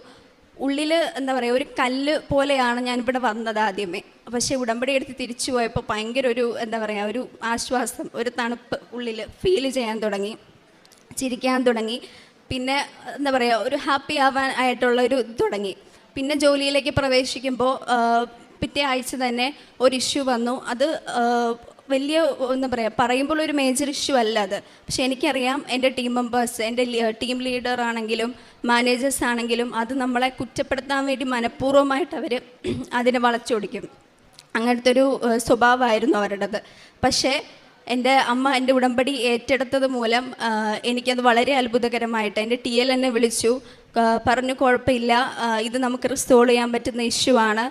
S4: ഉള്ളിൽ എന്താ പറയുക ഒരു കല്ല് പോലെയാണ് ഞാനിവിടെ വന്നത് ആദ്യമേ. പക്ഷേ ഉടമ്പടി എടുത്ത് തിരിച്ചു പോയപ്പോൾ ഭയങ്കര ഒരു എന്താ പറയുക ഒരു ആശ്വാസം ഒരു തണുപ്പ് ഉള്ളിൽ ഫീൽ ചെയ്യാൻ തുടങ്ങി ചിരിക്കാൻ തുടങ്ങി. പിന്നെ എന്താ പറയുക ഒരു ഹാപ്പി ആവാൻ ആയിട്ടുള്ള ഒരു തുടങ്ങി. പിന്നെ ജോലിയിലേക്ക് പ്രവേശിക്കുമ്പോൾ പിറ്റേ ആഴ്ച തന്നെ ഒരു ഇഷ്യൂ വന്നു. അത് വലിയ എന്താ പറയുക പറയുമ്പോൾ ഒരു മേജർ ഇഷ്യൂ അല്ല അത്. പക്ഷെ എനിക്കറിയാം എന്റെ ടീം മെമ്പേഴ്സ് എന്റെ ടീം ലീഡർ ആണെങ്കിലും മാനേജേഴ്സ് ആണെങ്കിലും അത് നമ്മളെ കുറ്റപ്പെടുത്താൻ വേണ്ടി മനഃപൂർവമായിട്ട് അവർ അതിനെ വളച്ചൊടിക്കും. അങ്ങനത്തെ ഒരു സ്വഭാവമായിരുന്നു അവരുടേത്. പക്ഷേ എന്റെ അമ്മ എന്റെ ഉടമ്പടി ഏറ്റെടുത്തത് മൂലം എനിക്കത് വളരെ അത്ഭുതകരമായിട്ട് എന്റെ ടി എൽ എന്നെ വിളിച്ചു. പറഞ്ഞു കുഴപ്പമില്ല ഇത് നമുക്ക് റിസോൾവ് ചെയ്യാൻ പറ്റുന്ന ഇഷ്യൂ ആണ്.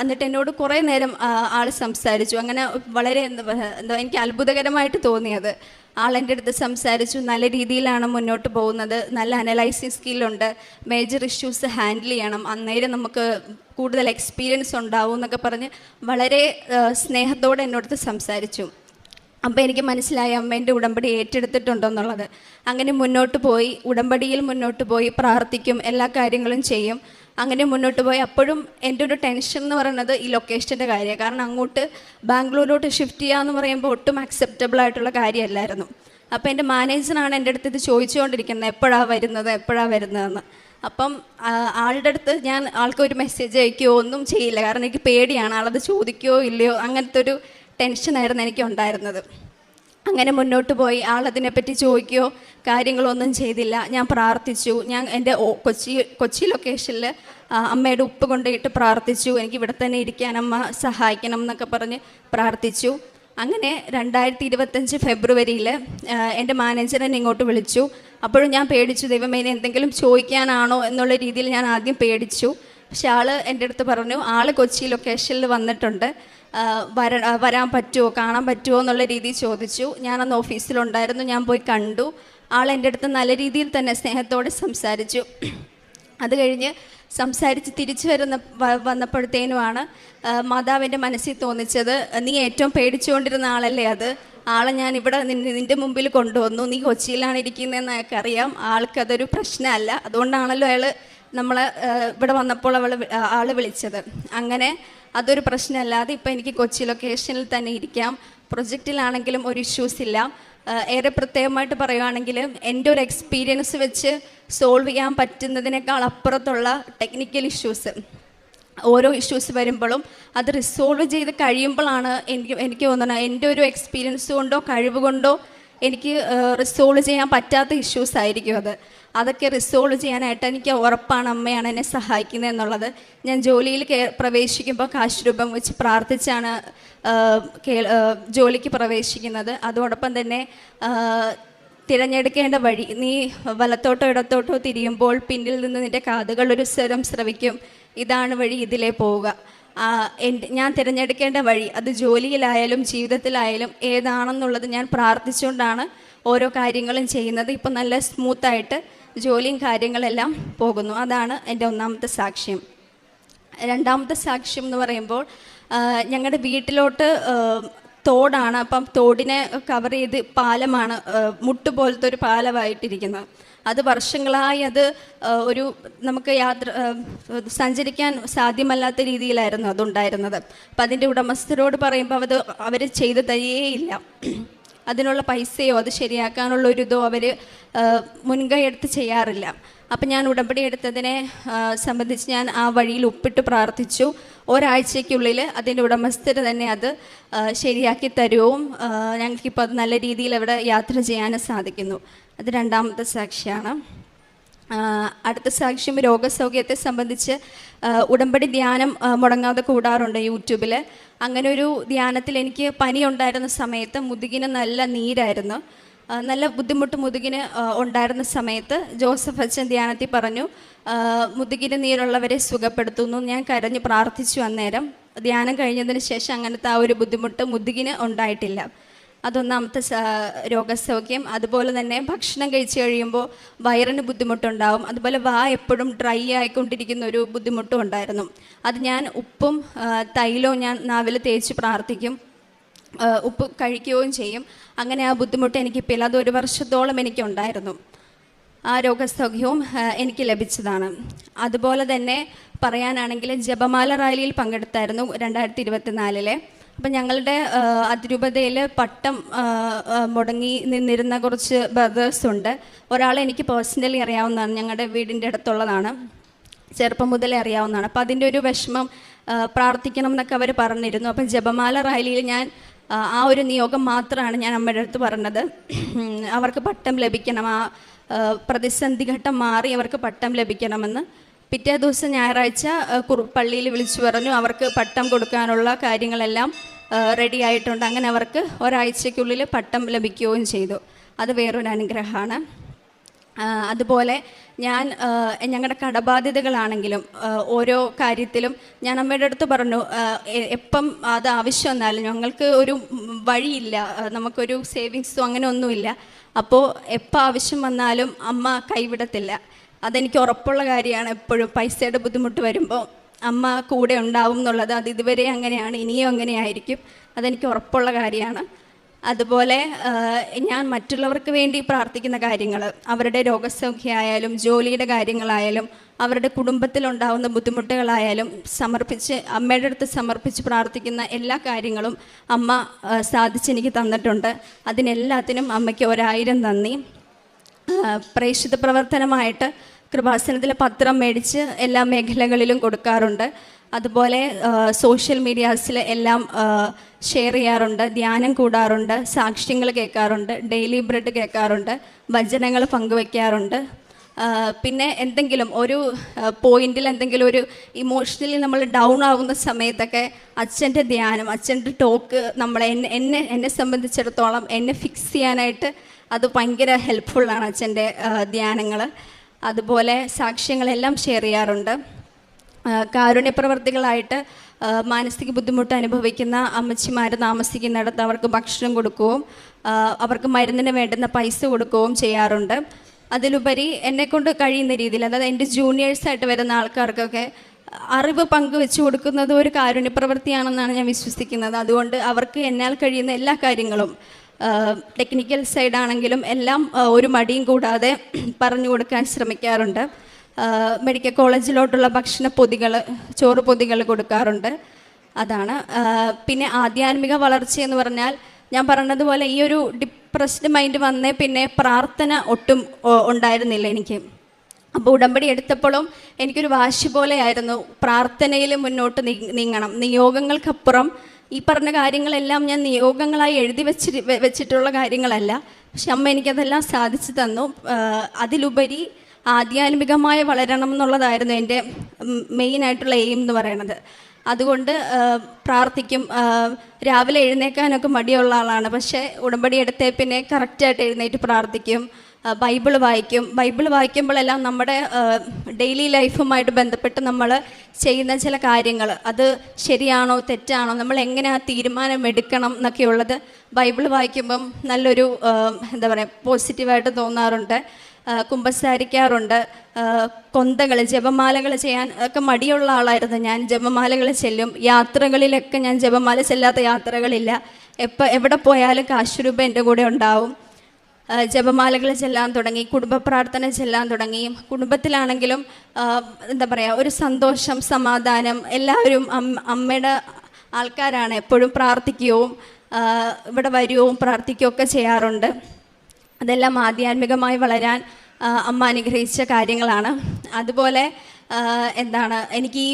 S4: എന്നിട്ട് എന്നോട് കുറേ നേരം ആൾ സംസാരിച്ചു. അങ്ങനെ വളരെ എന്താ എനിക്ക് അത്ഭുതകരമായിട്ട് തോന്നിയത്. ആൾ എന്റെ അടുത്ത് സംസാരിച്ചു നല്ല രീതിയിലാണ് മുന്നോട്ട് പോകുന്നത് നല്ല അനലൈസിങ് സ്കില്ലുണ്ട് മേജർ ഇഷ്യൂസ് ഹാൻഡിൽ ചെയ്യണം അന്നേരം നമുക്ക് കൂടുതൽ എക്സ്പീരിയൻസ് ഉണ്ടാവും എന്നൊക്കെ പറഞ്ഞ് വളരെ സ്നേഹത്തോടെ എന്നോടത്ത് സംസാരിച്ചു. അപ്പോൾ എനിക്ക് മനസ്സിലായി അമ്മേന്റെ ഉടമ്പടി ഏറ്റെടുത്തിട്ടുണ്ടെന്നുള്ളത് അങ്ങനെ മുന്നോട്ട് പോയി ഉടമ്പടിയിൽ മുന്നോട്ട് പോയി പ്രാർത്ഥിക്കും എല്ലാ കാര്യങ്ങളും ചെയ്യും. അങ്ങനെ മുന്നോട്ട് പോയി അപ്പോഴും എന്റെ ഒരു ടെൻഷൻ എന്ന് പറയുന്നത് ഈ ലൊക്കേഷന്റെ കാര്യമാണ്. കാരണം അങ്ങോട്ട് ബാംഗ്ലൂരിലോട്ട് ഷിഫ്റ്റ് ചെയ്യുക എന്ന് പറയുമ്പോൾ ഒട്ടും അക്സെപ്റ്റബിൾ ആയിട്ടുള്ള കാര്യമല്ലായിരുന്നു. അപ്പോൾ എന്റെ മാനേജറാണ് എന്റെ അടുത്ത് ഇത് ചോദിച്ചുകൊണ്ടിരിക്കുന്നത് എപ്പോഴാണ് വരുന്നത്? എപ്പോഴാണ് വരുന്നതെന്ന്? അപ്പം ആളുടെ അടുത്ത് ഞാൻ ആൾക്കൊരു മെസ്സേജ് അയക്കുകയോ ഒന്നും ചെയ്യില്ല. കാരണം എനിക്ക് പേടിയാണ്. ആളത് ചോദിക്കുകയോ ഇല്ലയോ? അങ്ങനത്തെ ഒരു ടെൻഷനായിരുന്നു എനിക്ക് ഉണ്ടായിരുന്നത് അങ്ങനെ മുന്നോട്ട് പോയി. ആളതിനെപ്പറ്റി ചോദിക്കുകയോ കാര്യങ്ങളൊന്നും ചെയ്തില്ല. ഞാൻ പ്രാർത്ഥിച്ചു. ഞാൻ എന്റെ കൊച്ചി കൊച്ചി ലൊക്കേഷനിൽ അമ്മയുടെ ഉപ്പ് കൊണ്ടുപോയിട്ട് പ്രാർത്ഥിച്ചു. എനിക്ക് ഇവിടെ തന്നെ ഇരിക്കാൻ അമ്മ സഹായിക്കണം എന്നൊക്കെ പറഞ്ഞ് പ്രാർത്ഥിച്ചു. അങ്ങനെ രണ്ടായിരത്തി ഇരുപത്തഞ്ച് ഫെബ്രുവരിയിൽ എന്റെ മാനേജർ എന്നെ ഇങ്ങോട്ട് വിളിച്ചു. അപ്പോഴും ഞാൻ പേടിച്ചു ദൈവമേ എന്തെങ്കിലും ചോദിക്കാനാണോ? എന്നുള്ള രീതിയിൽ ഞാൻ ആദ്യം പേടിച്ചു. പക്ഷെ ആൾ എന്റെ അടുത്ത് പറഞ്ഞു ആൾ കൊച്ചി ലൊക്കേഷനിൽ വന്നിട്ടുണ്ട്. വര വരാൻ പറ്റുമോ കാണാൻ പറ്റുമോ എന്നുള്ള രീതിയിൽ ചോദിച്ചു. ഞാനന്ന് ഓഫീസിലുണ്ടായിരുന്നു ഞാൻ പോയി കണ്ടു. ആൾ എന്റെ അടുത്ത് നല്ല രീതിയിൽ തന്നെ സ്നേഹത്തോടെ സംസാരിച്ചു. അത് കഴിഞ്ഞ് സംസാരിച്ച് തിരിച്ചു വരുന്ന വന്നപ്പോഴത്തേനുമാണ് മാതാവിന്റെ മനസ്സിൽ തോന്നിച്ചത് നീ ഏറ്റവും പേടിച്ചുകൊണ്ടിരുന്ന ആളല്ലേ അത്? ആളെ ഞാൻ ഇവിടെ നിന്റെ മുമ്പിൽ കൊണ്ടുവന്നു. നീ കൊച്ചിയിലാണ് ഇരിക്കുന്നതെന്ന് അയാൾക്ക് അറിയാം ആൾക്കതൊരു പ്രശ്നമല്ല. അതുകൊണ്ടാണല്ലോ അയാൾ നമ്മളെ ഇവിടെ വന്നപ്പോൾ അവൾ ആൾ വിളിച്ചത്. അങ്ങനെ അതൊരു പ്രശ്നമല്ലാതെ ഇപ്പം എനിക്ക് കൊച്ചി ലൊക്കേഷനിൽ തന്നെ ഇരിക്കാം. പ്രൊജക്റ്റിലാണെങ്കിലും ഒരു ഇഷ്യൂസ് ഇല്ല. ഏറെ പ്രത്യേകമായിട്ട് പറയുകയാണെങ്കിൽ എന്റെ ഒരു എക്സ്പീരിയൻസ് വെച്ച് സോൾവ് ചെയ്യാൻ പറ്റുന്നതിനേക്കാൾ അപ്പുറത്തുള്ള ടെക്നിക്കൽ ഇഷ്യൂസ് ഓരോ ഇഷ്യൂസ് വരുമ്പോഴും അത് റിസോൾവ് ചെയ്ത് കഴിയുമ്പോഴാണ് എനിക്ക് എനിക്ക് തോന്നുന്നത്. എന്റെ ഒരു എക്സ്പീരിയൻസ് കൊണ്ടോ കഴിവ് കൊണ്ടോ എനിക്ക് റിസോൾവ് ചെയ്യാൻ പറ്റാത്ത ഇഷ്യൂസ് ആയിരിക്കും അത്. അതൊക്കെ റിസോൾവ് ചെയ്യാനായിട്ട് എനിക്ക് ഉറപ്പാണ് അമ്മയാണ് എന്നെ സഹായിക്കുന്നത് എന്നുള്ളത്. ഞാൻ ജോലിയിൽ പ്രവേശിക്കുമ്പോൾ കാശ് രൂപം വെച്ച് പ്രാർത്ഥിച്ചാണ് ജോലിക്ക് പ്രവേശിക്കുന്നത്. അതോടൊപ്പം തന്നെ തിരഞ്ഞെടുക്കേണ്ട വഴി നീ വലത്തോട്ടോ ഇടത്തോട്ടോ തിരിയുമ്പോൾ പിന്നിൽ നിന്ന് നിന്റെ കാതുകൾ ഒരു സ്വരം ശ്രവിക്കും ഇതാണ് വഴി ഇതിലേ പോവുക. ഞാൻ തിരഞ്ഞെടുക്കേണ്ട വഴി അത് ജോലിയിലായാലും ജീവിതത്തിലായാലും ഏതാണെന്നുള്ളത് ഞാൻ പ്രാർത്ഥിച്ചുകൊണ്ടാണ് ഓരോ കാര്യങ്ങളും ചെയ്യുന്നത്. ഇപ്പം നല്ല സ്മൂത്തായിട്ട് ജോലിയും കാര്യങ്ങളെല്ലാം പോകുന്നു. അതാണ് എന്റെ ഒന്നാമത്തെ സാക്ഷ്യം. രണ്ടാമത്തെ സാക്ഷ്യം എന്ന് പറയുമ്പോൾ ഞങ്ങളുടെ വീട്ടിലോട്ട് തോടാണ്. അപ്പം തോടിനെ കവർ ചെയ്ത് പാലമാണ് മുട്ട് പോലത്തെ ഒരു പാലമായിട്ടിരിക്കുന്നത്. അത് വർഷങ്ങളായി അത് ഒരു നമുക്ക് യാത്ര സഞ്ചരിക്കാൻ സാധ്യമല്ലാത്ത രീതിയിലായിരുന്നു അതുണ്ടായിരുന്നത്. അപ്പം അതിന്റെ ഉടമസ്ഥരോട് പറയുമ്പോൾ അത് അവർ ചെയ്തു തരികയില്ല. അതിനുള്ള പൈസയോ അത് ശരിയാക്കാനുള്ള ഒരു ഇതോ അവർ മുൻകൈ എടുത്ത് ചെയ്യാറില്ല. അപ്പം ഞാൻ ഉടമ്പടി എടുത്തതിനെ സംബന്ധിച്ച് ഞാൻ ആ വഴിയിൽ ഒപ്പിട്ട് പ്രാർത്ഥിച്ചു. ഒരാഴ്ചയ്ക്കുള്ളിൽ അതിന്റെ ഉടമസ്ഥർ തന്നെ അത് ശരിയാക്കി തരുവും ഞങ്ങൾക്കിപ്പോൾ അത് നല്ല രീതിയിൽ അവിടെ യാത്ര ചെയ്യാനും സാധിക്കുന്നു. അത് രണ്ടാമത്തെ സാക്ഷിയാണ്. അടുത്ത സാക്ഷ്യം രോഗസൗഖ്യത്തെ സംബന്ധിച്ച് ഉടമ്പടി ധ്യാനം മുടങ്ങാതെ കൂടാറുണ്ട് യൂട്യൂബിൽ അങ്ങനെ ഒരു ധ്യാനത്തിൽ എനിക്ക് പനി ഉണ്ടായിരുന്ന സമയത്ത് മുതുകിന് നല്ല നീരായിരുന്നു. നല്ല ബുദ്ധിമുട്ട് മുതുകിന് ഉണ്ടായിരുന്ന സമയത്ത് ജോസഫ് അച്ഛൻ ധ്യാനത്തിൽ പറഞ്ഞു മുതുകിന് നീരുള്ളവരെ സുഖപ്പെടുത്തുന്നു. ഞാൻ കരഞ്ഞ് പ്രാർത്ഥിച്ചു അന്നേരം. ധ്യാനം കഴിഞ്ഞതിന് ശേഷം അങ്ങനത്തെ ആ ഒരു ബുദ്ധിമുട്ട് മുതുകിന് ഉണ്ടായിട്ടില്ല. അതൊന്നാമത്തെ രോഗസൗഖ്യം അതുപോലെ തന്നെ ഭക്ഷണം കഴിച്ചു കഴിയുമ്പോൾ വയറിന് ബുദ്ധിമുട്ടുണ്ടാവും. അതുപോലെ വാ എപ്പോഴും ഡ്രൈ ആയിക്കൊണ്ടിരിക്കുന്ന ഒരു ബുദ്ധിമുട്ടും ഉണ്ടായിരുന്നു. അത് ഞാൻ ഉപ്പും തൈലവും ഞാൻ നാവിൽ തേച്ച് പ്രാർത്ഥിക്കും. ഉപ്പ് കഴിക്കുകയും ചെയ്യും. അങ്ങനെ ആ ബുദ്ധിമുട്ട് എനിക്കിപ്പോൾ ഇല്ല അത് ഒരു വർഷത്തോളം എനിക്കുണ്ടായിരുന്നു. ആ രോഗസൗഖ്യവും എനിക്ക് ലഭിച്ചതാണ്. അതുപോലെ തന്നെ പറയാനാണെങ്കിൽ ജപമാല റാലിയിൽ പങ്കെടുത്തായിരുന്നു രണ്ടായിരത്തി ഇരുപത്തിനാലിലെ. അപ്പം ഞങ്ങളുടെ അതിരൂപതയിൽ പട്ടം മുടങ്ങി നിന്നിരുന്ന കുറച്ച് ബ്രദേഴ്സ് ഉണ്ട്. ഒരാളെ എനിക്ക് പേഴ്സണലി അറിയാവുന്നതാണ്. ഞങ്ങളുടെ വീടിന്റെ അടുത്തുള്ളതാണ്. ചെറുപ്പം മുതലേ അറിയാവുന്നതാണ്. അപ്പം അതിന്റെ ഒരു വിഷമം പ്രാർത്ഥിക്കണം എന്നൊക്കെ അവർ പറഞ്ഞിരുന്നു. അപ്പം ജപമാല റാലിയിൽ ഞാൻ ആ, ഒരു നിയോഗം മാത്രമാണ് ഞാൻ അമ്മയുടെ അടുത്ത് പറഞ്ഞത്. അവർക്ക് പട്ടം ലഭിക്കണം. ആ, പ്രതിസന്ധി ഘട്ടം മാറി അവർക്ക് പട്ടം ലഭിക്കണമെന്ന് പിറ്റേ ദിവസം ഞായറാഴ്ച പള്ളിയിൽ വിളിച്ചു പറഞ്ഞു അവർക്ക് പട്ടം കൊടുക്കാനുള്ള കാര്യങ്ങളെല്ലാം റെഡി ആയിട്ടുണ്ട്. അങ്ങനെ അവർക്ക് ഒരാഴ്ചയ്ക്കുള്ളിൽ പട്ടം ലഭിക്കുകയും ചെയ്തു. അത് വേറൊരു അനുഗ്രഹമാണ്. അതുപോലെ ഞാൻ ഞങ്ങളുടെ കടബാധ്യതകളാണെങ്കിലും ഓരോ കാര്യത്തിലും ഞാൻ അമ്മയുടെ അടുത്ത് പറഞ്ഞു എപ്പം അത് ആവശ്യം വന്നാലും ഞങ്ങൾക്ക് ഒരു വഴിയില്ല നമുക്കൊരു സേവിങ്സോ അങ്ങനെ ഒന്നുമില്ല അപ്പോൾ എപ്പോൾ ആവശ്യം വന്നാലും അമ്മ കൈവിടത്തില്ല. അതെനിക്ക് ഉറപ്പുള്ള കാര്യമാണ്. എപ്പോഴും പൈസയുടെ ബുദ്ധിമുട്ട് വരുമ്പോൾ അമ്മ കൂടെ ഉണ്ടാവും എന്നുള്ളത് അത് ഇതുവരെ അങ്ങനെയാണ് ഇനിയും അങ്ങനെയായിരിക്കും. അതെനിക്ക് ഉറപ്പുള്ള കാര്യമാണ്. അതുപോലെ ഞാൻ മറ്റുള്ളവർക്ക് വേണ്ടി പ്രാർത്ഥിക്കുന്ന കാര്യങ്ങൾ അവരുടെ രോഗസൗഖ്യമായാലും ജോലിയുടെ കാര്യങ്ങളായാലും അവരുടെ കുടുംബത്തിലുണ്ടാവുന്ന ബുദ്ധിമുട്ടുകളായാലും സമർപ്പിച്ച് അമ്മയുടെ അടുത്ത് സമർപ്പിച്ച് പ്രാർത്ഥിക്കുന്ന എല്ലാ കാര്യങ്ങളും അമ്മ സാധിച്ചെനിക്ക് തന്നിട്ടുണ്ട്. അതിനെല്ലാത്തിനും അമ്മയ്ക്ക് ഒരായിരം നന്ദി. പ്രേക്ഷിത പ്രവർത്തനമായിട്ട് കൃപാസനത്തിലെ പത്രം മേടിച്ച് എല്ലാ മേഖലകളിലും കൊടുക്കാറുണ്ട്. അതുപോലെ സോഷ്യൽ മീഡിയാസിൽ എല്ലാം ഷെയർ ചെയ്യാറുണ്ട് ധ്യാനം കൂടാറുണ്ട് സാക്ഷ്യങ്ങൾ കേൾക്കാറുണ്ട് ഡെയിലി ബ്രെഡ് കേൾക്കാറുണ്ട് വചനങ്ങൾ പങ്കുവെക്കാറുണ്ട്. പിന്നെ എന്തെങ്കിലും ഒരു പോയിന്റിൽ എന്തെങ്കിലും ഒരു ഇമോഷണലി നമ്മൾ ഡൗൺ ആകുന്ന സമയത്തൊക്കെ അച്ഛന്റെ ധ്യാനം അച്ഛന്റെ ടോക്ക് നമ്മളെ എന്നെ എന്നെ എന്നെ സംബന്ധിച്ചിടത്തോളം എന്നെ ഫിക്സ് ചെയ്യാനായിട്ട് അത് ഭയങ്കര ഹെൽപ്ഫുള്ളാണ് അച്ഛന്റെ ധ്യാനങ്ങൾ. അതുപോലെ സാക്ഷ്യങ്ങളെല്ലാം ഷെയർ ചെയ്യാറുണ്ട്. കാരുണ്യപ്രവർത്തികളായിട്ട് മാനസിക ബുദ്ധിമുട്ട് അനുഭവിക്കുന്ന അമ്മച്ചിമാർ താമസിക്കുന്നിടത്ത് അവർക്ക് ഭക്ഷണം കൊടുക്കുകയും അവർക്ക് മരുന്നിന് വേണ്ടുന്ന പൈസ കൊടുക്കുകയും ചെയ്യാറുണ്ട്. അതിലുപരി എന്നെക്കൊണ്ട് കഴിയുന്ന രീതിയിൽ അതായത് എന്റെ ജൂനിയേഴ്സായിട്ട് വരുന്ന ആൾക്കാർക്കൊക്കെ അറിവ് പങ്കുവെച്ചു കൊടുക്കുന്നത് ഒരു കാരുണ്യപ്രവൃത്തിയാണെന്നാണ് ഞാൻ വിശ്വസിക്കുന്നത്. അതുകൊണ്ട് അവർക്ക് എന്നാൽ കഴിയുന്ന എല്ലാ കാര്യങ്ങളും ടെക്നിക്കൽ സൈഡാണെങ്കിലും എല്ലാം ഒരു മടിയും കൂടാതെ പറഞ്ഞു കൊടുക്കാൻ ശ്രമിക്കാറുണ്ട്. മെഡിക്കൽ കോളേജിലോട്ടുള്ള ഭക്ഷണ പൊതികൾ ചോറ് പൊതികൾ കൊടുക്കാറുണ്ട്. അതാണ്. പിന്നെ ആധ്യാത്മിക വളർച്ച എന്ന് പറഞ്ഞാൽ ഞാൻ പറഞ്ഞതുപോലെ ഈ ഒരു ഡിപ്രസ്ഡ് മൈൻഡ് വന്നേ പിന്നെ പ്രാർത്ഥന ഒട്ടും ഉണ്ടായിരുന്നില്ല എനിക്ക്. അപ്പോൾ ഉടമ്പടി എടുത്തപ്പോഴും എനിക്കൊരു വാശി പോലെയായിരുന്നു പ്രാർത്ഥനയിൽ മുന്നോട്ട് നീങ്ങണം. നിയോഗങ്ങൾക്കപ്പുറം ഈ പറഞ്ഞ കാര്യങ്ങളെല്ലാം ഞാൻ നിയോഗങ്ങളായി എഴുതി വെച്ച് വെച്ചിട്ടുള്ള കാര്യങ്ങളല്ല. പക്ഷെ അമ്മ എനിക്കതെല്ലാം സാധിച്ചു തന്നു. അതിലുപരി ആധ്യാത്മികമായി വളരണം എന്നുള്ളതായിരുന്നു എന്റെ മെയിനായിട്ടുള്ള എയിം എന്ന് പറയുന്നത് അതുകൊണ്ട് പ്രാർത്ഥിക്കും. രാവിലെ എഴുന്നേക്കാനൊക്കെ മടിയുള്ള ആളാണ്. പക്ഷേ ഉടമ്പടി എടുത്തേ പിന്നെ കറക്റ്റായിട്ട് എഴുന്നേറ്റ് പ്രാർത്ഥിക്കും. ബൈബിൾ വായിക്കും. ബൈബിൾ വായിക്കുമ്പോഴെല്ലാം നമ്മുടെ ഡെയിലി ലൈഫുമായിട്ട് ബന്ധപ്പെട്ട് നമ്മൾ ചെയ്യുന്ന ചില കാര്യങ്ങൾ. അത് ശരിയാണോ തെറ്റാണോ നമ്മൾ എങ്ങനെ ആ തീരുമാനം എടുക്കണം എന്നൊക്കെയുള്ളത് ബൈബിൾ വായിക്കുമ്പം നല്ലൊരു എന്താ പറയുക പോസിറ്റീവായിട്ട് തോന്നാറുണ്ട്. കുമ്പസാരിക്കാറുണ്ട്. കൊന്തകൾ ജപമാലകൾ ചെയ്യാൻ ഒക്കെ മടിയുള്ള ആളായിരുന്നു ഞാൻ. ജപമാലകൾ ചെല്ലും. യാത്രകളിലൊക്കെ ഞാൻ ജപമാല ചെല്ലാത്ത യാത്രകളില്ല. എപ്പോൾ എവിടെ പോയാലും കാശുരൂപ എന്റെ കൂടെ ഉണ്ടാവും. ജപമാലകൾ ചെല്ലാൻ തുടങ്ങി കുടുംബ പ്രാർത്ഥന ചെല്ലാൻ തുടങ്ങി. കുടുംബത്തിലാണെങ്കിലും എന്താ പറയുക ഒരു സന്തോഷം സമാധാനം എല്ലാവരും അമ്മ അമ്മയുടെ ആൾക്കാരാണ് എപ്പോഴും പ്രാർത്ഥിക്കുകയും ഇവിടെ വരികയും പ്രാർത്ഥിക്കുകയും ഒക്കെ ചെയ്യാറുണ്ട്. അതെല്ലാം ആധ്യാത്മികമായി വളരാൻ അമ്മ അനുഗ്രഹിച്ച കാര്യങ്ങളാണ്. അതുപോലെ എന്താണ് എനിക്ക് ഈ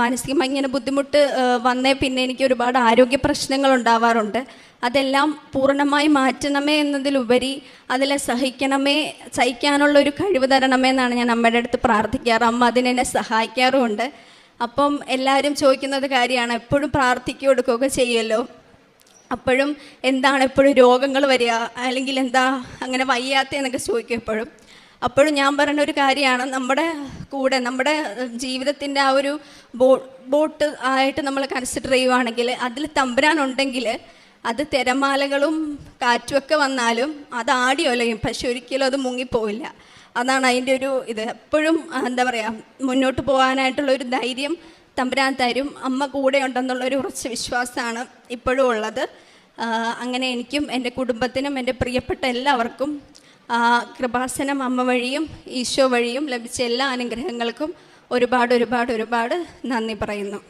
S4: മാനസികമായി ഇങ്ങനെ ബുദ്ധിമുട്ട് വന്നേ പിന്നെ എനിക്ക് ഒരുപാട് ആരോഗ്യ പ്രശ്നങ്ങൾ ഉണ്ടാവാറുണ്ട്. അതെല്ലാം പൂർണമായി മാറ്റണമേ എന്നതിലുപരി അതിലെ സഹിക്കണമേ സഹിക്കാനുള്ള ഒരു കഴിവ് തരണമേ എന്നാണ് ഞാൻ അമ്മയുടെ അടുത്ത് പ്രാർത്ഥിക്കാറ്. അമ്മ അതിനെന്നെ സഹായിക്കാറുമുണ്ട്. അപ്പം എല്ലാവരും ചോദിക്കുന്നത് കാര്യമാണ് എപ്പോഴും പ്രാർത്ഥിക്കുക എടുക്കുകയൊക്കെ ചെയ്യുമല്ലോ അപ്പോഴും എന്താണ് എപ്പോഴും രോഗങ്ങൾ വരിക അല്ലെങ്കിൽ എന്താ അങ്ങനെ വയ്യാത്ത എന്നൊക്കെ ചോദിക്കും എപ്പോഴും. അപ്പോഴും ഞാൻ പറയുന്ന ഒരു കാര്യമാണ് നമ്മുടെ കൂടെ നമ്മുടെ ജീവിതത്തിന്റെ ആ ഒരു ബോ ബോട്ട് ആയിട്ട് നമ്മൾ കൺസിഡർ ചെയ്യുവാണെങ്കിൽ അതിൽ തമ്പുരാനുണ്ടെങ്കിൽ അത് തിരമാലകളും കാറ്റുമൊക്കെ വന്നാലും അത് ആടി ഒലയും പക്ഷെ ഒരിക്കലും അത് മുങ്ങിപ്പോവില്ല. അതാണ് അതിന്റെ ഒരു ഇത്. എപ്പോഴും എന്താ പറയുക മുന്നോട്ട് പോകാനായിട്ടുള്ള ഒരു ധൈര്യം തമ്പുരാൻ തരും. അമ്മ കൂടെ ഉണ്ടെന്നുള്ള ഒരു ഉറച്ച വിശ്വാസമാണ് ഇപ്പോഴും ഉള്ളത്. അങ്ങനെ എനിക്കും എന്റെ കുടുംബത്തിനും എന്റെ പ്രിയപ്പെട്ട എല്ലാവർക്കും കൃപാസനം അമ്മ വഴിയും ഈശോ വഴിയും ലഭിച്ച എല്ലാ അനുഗ്രഹങ്ങൾക്കും ഒരുപാട് ഒരുപാട് ഒരുപാട് നന്ദി പറയുന്നു.